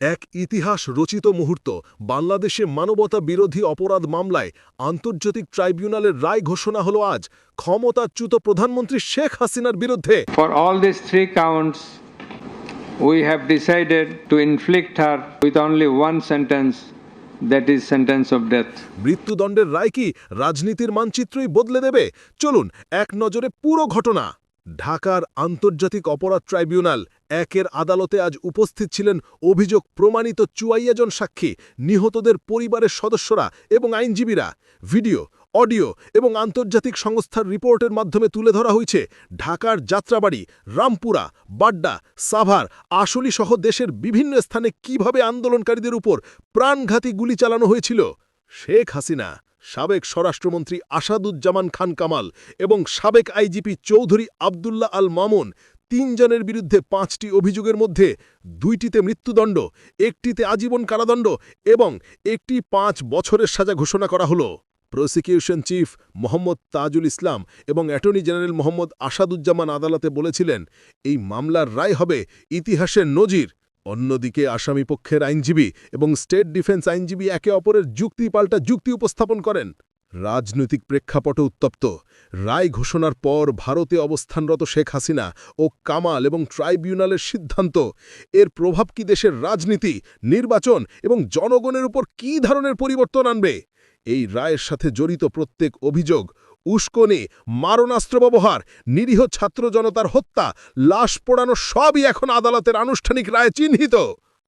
এক ইতিহাস রচিত মুহূর্ত বাংলাদেশে মানবতা বিরোধী অপরাধ মামলায় আন্তর্জাতিক ট্রাইব্যুনালের রায় ঘোষণা হল আজ ক্ষমতাচ্যুত প্রধানমন্ত্রী শেখ হাসিনার বিরুদ্ধে। For all these three counts, we have decided to inflict her with only one sentence, that is sentence of death. মৃত্যুদণ্ডের রায় কি রাজনীতির মানচিত্রই বদলে দেবে? চলুন এক নজরে পুরো ঘটনা। ঢাকার আন্তর্জাতিক অপরাধ ট্রাইব্যুনাল একের আদালতে আজ উপস্থিত ছিলেন অভিযোগ প্রমাণিত চুয়াইয়া জন সাক্ষী, নিহতদের পরিবারের সদস্যরা এবং আইনজীবীরা। ভিডিও, অডিও এবং আন্তর্জাতিক সংস্থার রিপোর্টের মাধ্যমে তুলে ধরা হয়েছে ঢাকার যাত্রাবাড়ি, রামপুরা, বাড্ডা, সাভার আসলি সহ দেশের বিভিন্ন স্থানে কীভাবে আন্দোলনকারীদের উপর প্রাণঘাতী গুলি চালানো হয়েছিল। শেখ হাসিনা সাবেক স্বরাষ্ট্রমন্ত্রী আসাদুজ্জামান খান কামাল এবং সাবেক আইজিপি চৌধুরী আবদুল্লাহ আল মামুন তিনজনের বিরুদ্ধে পাঁচটি অভিযোগের মধ্যে দুইটিতে মৃত্যুদণ্ড, একটিতে আজীবন কারাদণ্ড এবং একটি পাঁচ বছরের সাজা ঘোষণা করা হল। প্রসিকিউশন চিফ মোহাম্মদ তাজুল ইসলাম এবং অ্যাটর্নি জেনারেল মোহাম্মদ আসাদুজ্জামান আদালতে বলেছিলেন, এই মামলার রায় হবে ইতিহাসের নজির। অন্যদিকে আসামি পক্ষের আইনজীবী এবং স্টেট ডিফেন্স আইনজীবী একে অপরের যুক্তি পাল্টা যুক্তি উপস্থাপন করেন। রাজনৈতিক প্রেক্ষাপটে উত্তপ্ত। রায় ঘোষণার পর ভারতে অবস্থানরত শেখ হাসিনা ও কামাল এবং ট্রাইব্যুনালের সিদ্ধান্ত। এর প্রভাব কি দেশের রাজনীতি, নির্বাচন এবং জনগণের উপর কী ধরনের পরিবর্তন আনবে? এই রায়ের সাথে জড়িত প্রত্যেক অভিযোগ উস্কনে, মারণাস্ত্র ব্যবহার, নিরীহ ছাত্র জনতার হত্যা, লাশ পোড়ানো সবই এখন আদালতের আনুষ্ঠানিক রায়ে চিহ্নিত।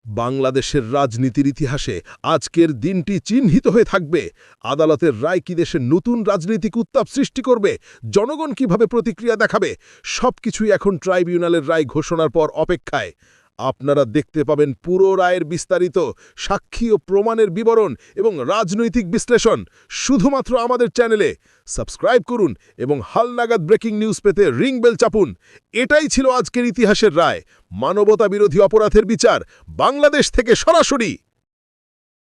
বাংলাদেশের রাজনীতির ইতিহাসে আজকের দিনটি চিহ্নিত হয়ে থাকবে। আদালতের রায় কি দেশে নতুন রাজনৈতিক উত্তাপ সৃষ্টি করবে, জনগণ কীভাবে প্রতিক্রিয়া দেখাবে, সবকিছুই এখন ট্রাইব্যুনালের রায় ঘোষণার পর অপেক্ষায়। আপনারা দেখতে পাবেন পুরো রায়ের বিস্তারিত সাক্ষী ও প্রমাণের বিবরণ এবং রাজনৈতিক বিশ্লেষণ শুধুমাত্র আমাদের চ্যানেলে। সাবস্ক্রাইব করুন এবং হালনাগাদ ব্রেকিং নিউজ পেতে রিং বেল চাপুন। এটাই ছিল আজকের ইতিহাসের রায়। মানবতা বিরোধী অপরাধের বিচার বাংলাদেশ থেকে সরাসরি।